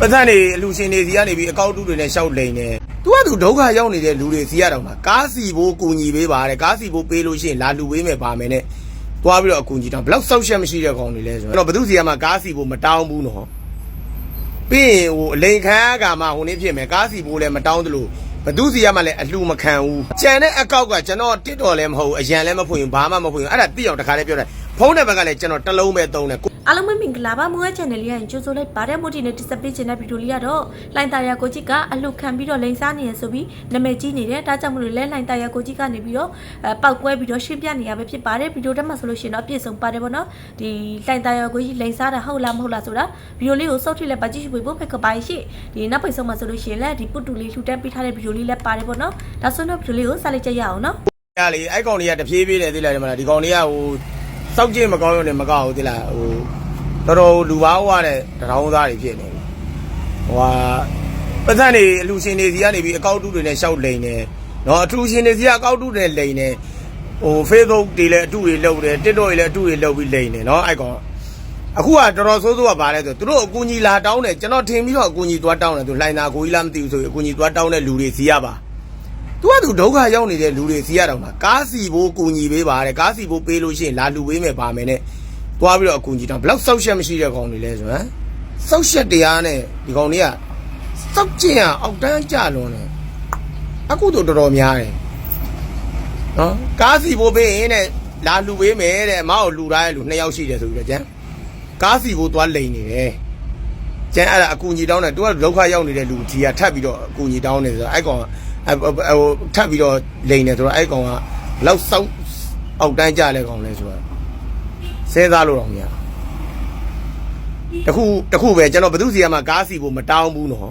ပတ်သက်နေအလူရှင်တွေစီကနေပြီးအကောက်တူတွေနဲ့ရှောက်လိန်နေသူကသူဒုက္ခရောက်နေတဲ့လူတွေစီရတော့မှာကားစီဖို့ကူညီပေးပါတဲ့ကားစီဖို့ပေးလို့ရှိရင်လာလူပေးမယ်ပါမယ်နဲ့တွားပြီးတော့အကူညီတောင်းဘယ်လောက်ဆောက်ရှက်မရှိတဲ့ကောင်တွေလဲဆိုတော့ဘသူစီကမှကားစီဖို့မတောင်းဘူးနော်ပြီးရင်ဟိုအလိန်ခံကမှဟိုနေ့ဖြစ်မယ်ကားစီဖို့လည်းမတောင်းသလိုဘသူစီကမှလည်းအလှမခံဘူးကြံတဲ့အကောက်ကကျွန်တော်တစ်တော်လည်းမဟုတ်ဘူးအရန်လည်းမဖွင့်ဘူးဘာမှမဖွင့်ဘူးအဲ့ဒါသိအောင်တခါလေးပြောတယ် ဖုန်းတဲ့ဘက်ကလည်းကျွန်တော်တစ်လုံးပဲသုံးတယ်အားလုံးပဲမင်္ဂလာပါမိုးရဲ့ channel လေးရရင်ကြိုဆိုလိုက်ပါတယ်မို့ဒီနေ့ display ချင်တဲ့ဗီဒီယိုလေးကတော့လိုင်းတာယာကိုကြီးကအလှခံပြီးတော့လိန်စားနေရဆိုပြီးနာမည်ကြီးနေတယ်ဒါကြောင့်မလို့လဲလိုင်းတာယာကိုကြီးကနေပြီးတော့အဲပောက်ကွဲပြီးတော့ရှင်းပြနေရပဲဖြစ်ပါတယ်ဗီဒီယိုတက်မှာဆိုလို့ရှိရင်တော့အပြည့်စုံပါတယ်ပေါ့နော်ဒီလိုင်းတာယာကိုကြီးလိန်စားတာဟုတ်လားမဟုတ်လားဆိုတာဗီဒီယိုလေးကိုစောက်ထိလည်းပါကြည့်ရှုဖို့ဖိတ်ခပါရှိဒီနောက်ပိတ်ဆုံးမှာဆိုလို့ရှိရင်လည်းဒီပုတ်တူလေးလှူတန်းပေးထားတဲ့ဗီဒီယိုလေးလည်းပါတယ်ပေါ့နော်ဒါဆိုတော့ဗီဒီယိုလေးကိုစလိုက်ကြရအောင်နော်ရလေအဲ့ကောင်တွေကတပြေးပြေးတယ်သိလားဒီမလားဒီကောင်တွေကဟို စောက်ကြည့်မကောင်းရုံနဲ့မကောက်ဘူးသိလားဟိုတော်တော်လူဘာဝတဲ့တရောင်းသားတွေဖြစ်နေပြီဟိုဟာပတ်သက်နေအလူရှင်တွေစီကနေပြီးအကောက်တူတွေနဲ့ရှောက်လိန်နေနော်အထူးရှင်တွေစီကအကောက်တူတွေလိန်နေဟို Facebook တွေလည်းအတူတွေလုပ်တယ် TikTok တွေလည်းအတူတွေလုပ်ပြီးလိန်နေနော်အဲ့ကောင်အခုကတော်တော်ဆိုးဆိုးကပါလဲဆိုသူတို့အကူကြီးလာတောင်းတယ်ကျွန်တော်ထင်ပြီးတော့အကူကြီးသွားတောင်းတယ်သူလှိုင်သာကိုကြီးလားမသိဘူးဆိုရင်အကူကြီးသွားတောင်းတဲ့လူတွေစီရပါ သူကသူဒုက္ခရောက်နေတဲ့လူတွေစီရတော့မှာကားစီဖို့ကူညီပေးပါတဲ့ကားစီဖို့ပေးလို့ရှိရင်လာလူပေးမယ်ပါမယ်နဲ့တွားပြီးတော့အကူညီတောင်းဘယ်လောက်စောက်ရှက်မရှိတဲ့ကောင်တွေလဲဆိုဟမ်စောက်ရှက်တရားနဲ့ဒီကောင်တွေကစောက်ကျင်အောင်အောက်တန်းကြလွန်တယ်အခုတော့တော်တော်များတယ်နော်ကားစီဖို့ပေးရင်တဲ့လာလူပေးမယ်တဲ့အမအောင်လူထားတဲ့လူနှစ်ယောက်ရှိတယ်ဆိုပြီးတော့ကျန်ကားစီဖို့သွားလိန်နေတယ်ကျန်အဲ့ဒါအကူညီတောင်းတယ်သူကဒုက္ခရောက်နေတဲ့လူကြီးကထပ်ပြီးတော့အကူညီတောင်းနေဆိုတော့အဲ့ကောင်က ဟိုထပ်ပြီးတော့လိန်နေဆိုတော့အဲ့ကောင်ကဘလောက်စောက်အောက်တန်းကြလဲကောင်လဲဆိုတော့စဉ်းစားလို့တော့မရတခုတခုပဲကျွန်တော်ဘသူစီကမှကားစီဖို့မတောင်းဘူးနော်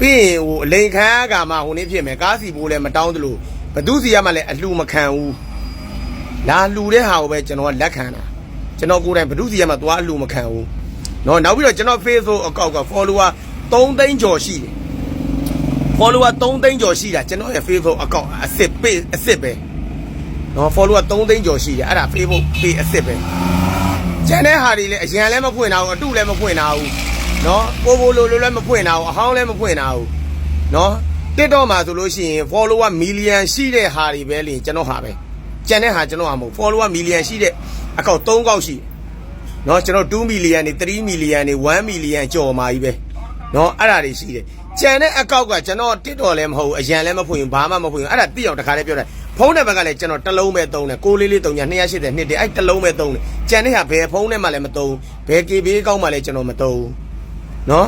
ပြီးရင်ဟိုအလိန်ခံကမှဟိုနေ့ဖြစ်မယ်ကားစီဖို့လည်းမတောင်းသလိုဘသူစီကမှလည်းအလှမခံဘူးလာလှူတဲ့ဟာကိုပဲကျွန်တော်ကလက်ခံတာကျွန်တော်ကိုယ်တိုင်ဘသူစီကမှသွားအလှမခံဘူးနော်နောက်ပြီးတော့ကျွန်တော် Facebook အကောက်က follower 3သိန်းကျော်ရှိတယ် follower 3သိန်းကျော်ရှိတာကျွန်တော်ရဲ့ Facebook account အစ်စ် page အစ်စ်ပဲနော် follower 3သိန်းကျော်ရှိတယ်အဲ့ဒါ Facebook page အစ်စ်ပဲကျန်တဲ့ဟာတွေလည်းအရန်လည်းမဖွင့်တာဘူးအတုလည်းမဖွင့်တာဘူးနော်ပိုပိုလိုလိုလည်းမဖွင့်တာဘူးအဟောင်းလည်းမဖွင့်တာဘူးနော် TikTok မှာဆိုလို့ရှိရင် follower million ရှိတဲ့ဟာတွေပဲလေကျွန်တော်ဟာပဲကျန်တဲ့ဟာကျွန်တော်ဟာမဟုတ် follower million ရှိတဲ့အကောက်3ကောက်ရှိတယ်နော်ကျွန်တော်2 million နေ3 million နေ1 million ကျော်มาကြီးပဲနော်အဲ့ဒါတွေရှိတယ် ကြံတဲ့အကောက်ကကျွန်တော်တစ်တော်လည်းမဟုတ်ဘူးအရန်လည်းမဖွင့်ဘူးဘာမှမဖွင့်ဘူးအဲ့ဒါသိအောင်တခါလေးပြောတယ်ဖုန်းတဲ့ဘက်ကလည်းကျွန်တော်တစ်လုံးပဲသုံးတယ်ကိုလေးလေးသုံးညာ280နှစ်တည်းအဲ့တစ်လုံးပဲသုံးတယ်ကြံတဲ့ဟာဘယ်ဖုန်းနဲ့မှလည်းမသုံးဘယ် KB ကောက်မှလည်းကျွန်တော်မသုံးနော်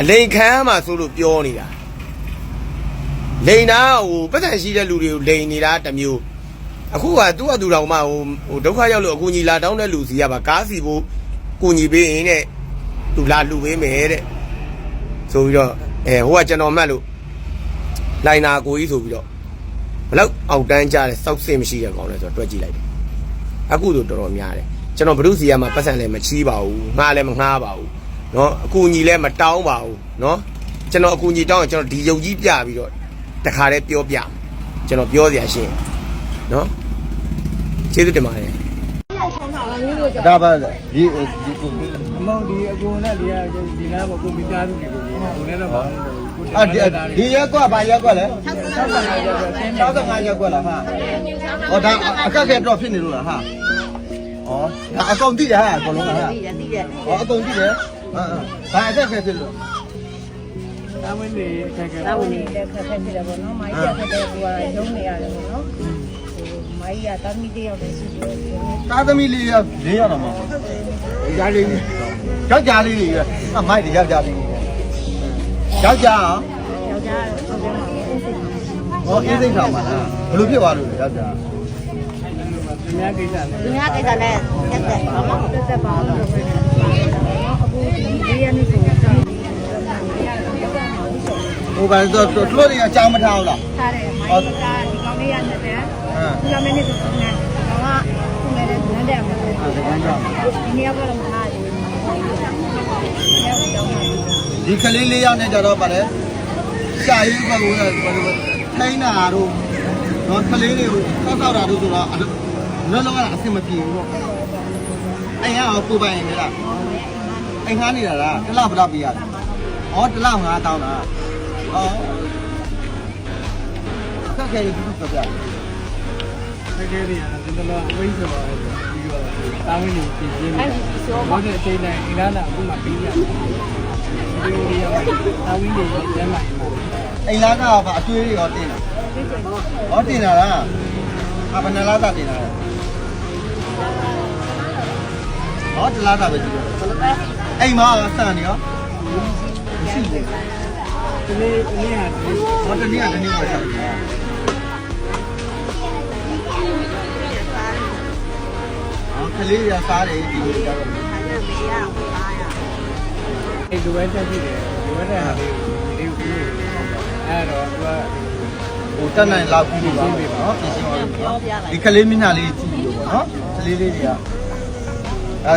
အလိန်ခံမှဆိုလို့ပြောနေတာလိန်တာဟိုပတ်သက်ရှိတဲ့လူတွေကိုလိန်နေတာတစ်မျိုးအခုကသူ့အတူတော်မှဟိုဟိုဒုက္ခရောက်လို့အကူညီလာတောင်းတဲ့လူစီကပါကားစီဖို့ကူညီပေးရင်တဲ့သူလာလူပေးမယ်တဲ့ဆိုပြီးတော့ အဲဟိုကကျွန်တော်မှတ်လို့လိုင်နာကိုကြီးဆိုပြီးတော့ဘလောက်အောက်တန်းကြတဲ့စောက်စင်မရှိတဲ့ကောင်လဲဆိုတော့တွက်ကြည့်လိုက်တယ်အခုဆိုတော်တော်များတယ်ကျွန်တော်ဘုရုစီကမှပတ်စံလည်းမချီးပါဘူးငှားလည်းမငှားပါဘူးเนาะအကူညီလည်းမတောင်းပါဘူးเนาะကျွန်တော်အကူညီတောင်းရင်ကျွန်တော်ဒီယုံကြီးပြပြီးတော့တခါတည်းပြောပြကျွန်တော်ပြောစရာရှိရင်เนาะကျေးဇူးတင်ပါတယ် ဒါပါဒီဒီ အ မောင်ဒီအကူနဲ့ဒီကဒီနားကကိုမိသားစုတွေကိုကိုနဲ့တော့ပါအာဒီဒီရက်ကွက်ဘာရက်ကွက်လဲ65ရက်ကွက်လားဟာဟောဒါအကက်ကဲတော့ဖြစ်နေလို့လားဟာဩဒါအကုန်တိတယ်ဟာအကုန်လုံးဟာတိတယ်တိတယ်ဟောအကုန်တိတယ်ဟာဘာအကက်ကဲဖြစ်လို့အမင်းနေခက်ခဲတာဝန်ကြီးလည်းခက်ခဲဖြစ်တယ်ပေါ့နော်။မိုင်းရခက်တဲ့ကူကရုံးနေရတယ်ပေါ့နော်။ဟိုမိုင်းရတာမီတယောက်လည်းရှိတယ်။သားသမီးလေးရ၄ရောက်တော့မှာဒါလေး ယောက်ျားလေးတွေအမိုက်တွေယောက်ျားလေးယောက်ျားယောက်ျားဟုတ်တယ်မှာပေါ့။ဟောအေးစိတ်ထောင်ပါလားဘယ်လိုဖြစ်သွားလို့လဲယောက်ျားသူများကိစ္စနဲ့သူများကိစ္စနဲ့တက်တက်ဘာမှတက်တက်ပါလို့ပြောတယ်။အခုဒီရနေဆိုတော့ဟိုဘာတော့တို့တို့တွေအကြောင်းမထားဘူးလားထားတယ်မိုင်းကဒီကောင်လေးရနေတယ်ဟမ်။သူကမင်းနေဆိုတော့နဲ့ကောင်ကသူ့လည်းနန်းတယ်မှာဒီကန်းကြောင့်ဒီနေ့ကတော့မထားဘူး။ ဒီကလေးလေးယောက်နဲ့ကြတော့ဗါလဲရှာရေးဘက်ကိုလည်းဘယ်လိုထိုင်းတာတို့တော့ကလေးတွေကိုတောက်တောက်တာတို့ဆိုတော့လုံးလုံးကအဆင်မပြေဘူးပေါ့အဲ့ရအောင်ကိုပိုင်နေလားအိမ်ငှားနေတာလားတစ်လားဘယ်တော့ပြရလဲဩတစ်လောက်9000တောင်းတာဩအခက်ခဲကြီးဘူးပြ ပြတကယ်ကြီးဒီတော့အဝိဇ္ဇာပါပြီးတော့တာဝန်ကြီးပြင်ပြနေဘာတဲ့အချိန်တိုင်းအင်္ဂါနာအခုမှပြီးရတယ်ဒီလိုလေးရောက်တာဝန်ကြီးကျမ်းပါအိမ်လာကပါအကျွေးတွေရောတင်တာဩတင်တာလားအဘယ်နှလားသာတင်တာလဲဩတစ်လားသာပဲကြည့်အိမ်မှာစံနေရောရှိတယ်ဒီနေ့ဒီနေ့ဟာဒီဟောတနည်းကတနည်းပဲဆ က်ပြီ။အော်ကလေးရစားတယ်ဒီလိုကြတော့အဲ့လိုပဲတက်ကြည့်တယ်ဒီဝက်တဲ့ဟာလေးကိုဒီကိုအဲ့တော့သူကဟိုတက်နိုင်လောက်ပြီးပါပြီနော်ပြင်ရှင်းပါလို့နော်ဒီကလေးမျက်နှာလေးကြည့်ပြီးတော့ပေါ့နော်ကလေးလေးတွေကအဲ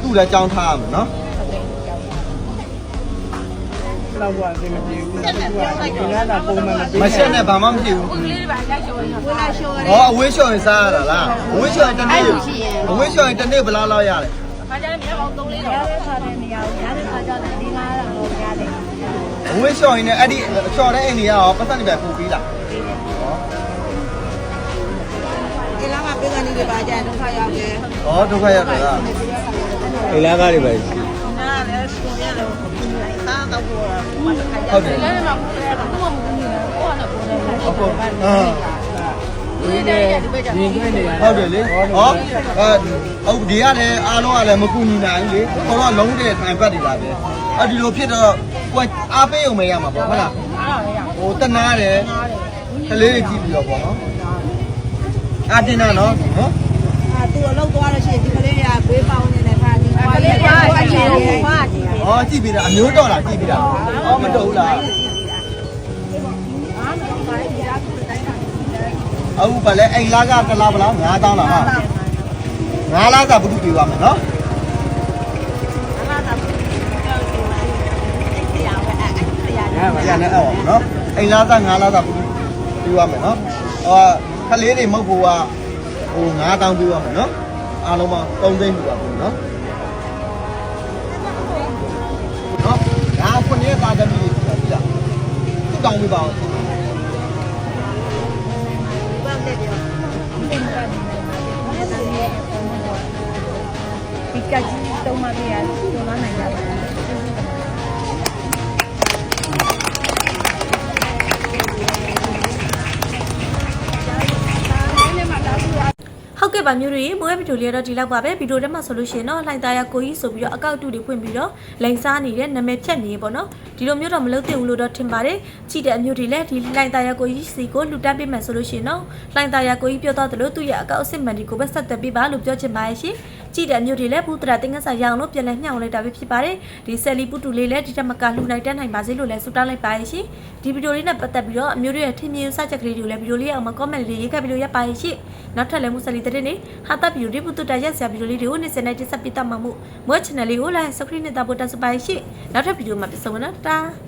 သူ့လည်းကြောင်းထားရမယ်နော် လောက်ကအဆင်မပြေဘူးသူကအင်္ဂါနာပုံမှန်မပြေမရှင်းနဲ့ဘာမှမဖြစ်ဘူးဟောအဝေးလျှော်ရင်စားရတာလားအဝေးလျှော်ရင်တစ်နေ့အဝေးလျှော်ရင်တစ်နေ့ဘယ်လောက်လောက်ရလဲရတဲ့ခါတဲ့နေရာကိုရတဲ့ခါကျတော့ဒီလားတော့ရတယ်အဝေးလျှော်ရင်လည်းအဲ့ဒီလျှော်တဲ့အိမ်တွေကရောပတ်သက်နေပဲပို့ပြီးလားဒီလားမပြေကနေပြပါကြဒုက္ခရောက်တယ်ဟောဒုက္ခရောက်တာလားအိလာကားတွေပဲ။နားလည်းရှင်ရတယ် စားတော့ဘောမတခါရဟုတ်တယ်လည်းမဟုတ်ဘူးလည်းဘာမှမကူညီဘူးကိုကတော့ကိုလည်းဟုတ်ကောအာဒီနေ့ရင်တွဲနေရဟုတ်တယ်လေဟောအဲဟုတ်ဒီကလည်းအားလုံးကလည်းမကူညီနိုင်ဘူးလေဟောတော့လုံးတဲ့ထိုင်ပတ်နေတာပဲအဲ့ဒီလိုဖြစ်တော့ကိုယ်အားပေးုံမရမှာပေါ့ဟုတ်လားဟိုတနာတယ်ကလေးတွေကြည့်ပြီးတော့ပေါ့နော်အာတင်တာနော်နော်။အာသူ့အလုပ်သွားလို့ရှိရင်ဒီကလေးတွေကဘေးပေါင်းနေတဲ့ခါဒီကွာလေးကဘာကြည့်လဲ။ဘာကြည့်လဲ ဟောကြ ည့်ပြီးတာအမျိုးတော်လားကြည့်ပြီးတာဟောမတော်ဘူးလားအခုဗလဲအိမ်လားကကလားဗလား9000လားဟာ9လားသာဘုသူပြေပါမယ်နော်ရပါပြန်နေအောင်နော်အိမ်လားသား9လားသားပြီးသွားမယ်နော်ဟောခလေးတွေမဟုတ်ဘူးကဟို9000ပြီးသွားမယ်နော်အားလုံးပေါင်း3သိန်းပြီးသွားပြီနော်နော် တောင်းပြီးပါအောင်ဒီကကြီးတုံးမပြရကျော်လာနိုင်ကြပါ ပါမျိုးတွေမိုးရဲ့ဗီဒီယိုလေးတော့ဒီလောက်ပါပဲဗီဒီယိုထဲမှာဆိုလို့ရှိရင်တော့လှိုင်သားရကိုကြီးဆိုပြီးတော့အကောက်တူတွေဖွင့်ပြီးတော့လိန်စားနေတဲ့နာမည်ဖြတ်နေပေါ့နော်ဒီလိုမျိုးတော့မလုပ်သင့်ဘူးလို့တော့ထင်ပါတယ်ကြည့်တဲ့အမျိုးတွေလည်းဒီလှိုင်သားရကိုကြီးစီကိုလူတက်ပေးမယ်ဆိုလို့ရှိရင်တော့လှိုင်သားရကိုကြီးပြောတော့တယ်လို့သူ့ရဲ့အကောက်အစ်စ်မှန်ဒီကိုပဲဆက်သွယ်ပေးပါလို့ပြောချင်ပါရဲ့ရှင် ကြည့်တဲ့အမျိုးတွေလည်းဘူးတရာတင်ငါစာရအောင်လို့ပြန်လဲညှောင်းလိုက်တာပဲဖြစ်ပါတယ်ဒီဆယ်လီပူတူလေးလည်းဒီတက်မကလှူနိုင်တတ်နိုင်ပါစေလို့လည်းဆုတောင်းလိုက်ပါရဲ့ရှင်ဒီဗီဒီယိုလေးနဲ့ပတ်သက်ပြီးတော့အမျိုးတွေရဲ့ထင်မြင်စချက်ကလေးတွေကိုလည်းဗီဒီယိုလေးအောင်မှာ comment လေးရေးခဲ့ပြီးလို့ရပါရဲ့ရှင်နောက်ထပ်လည်းမှုဆက်လီတဲ့နေဟာတပ်ဗီဒီယိုဒီပူတူတရက်ဆရာဗီဒီယိုလေးတွေကိုနေ့စဉ်နဲ့တင်ဆက်ပေးတတ်မှာမို့မွေး channel လေးကို like subscribe နဲ့တာပို့တက်စပါရဲ့ရှင်နောက်ထပ်ဗီဒီယိုမှာပြန်ဆုံမယ်နော်တာ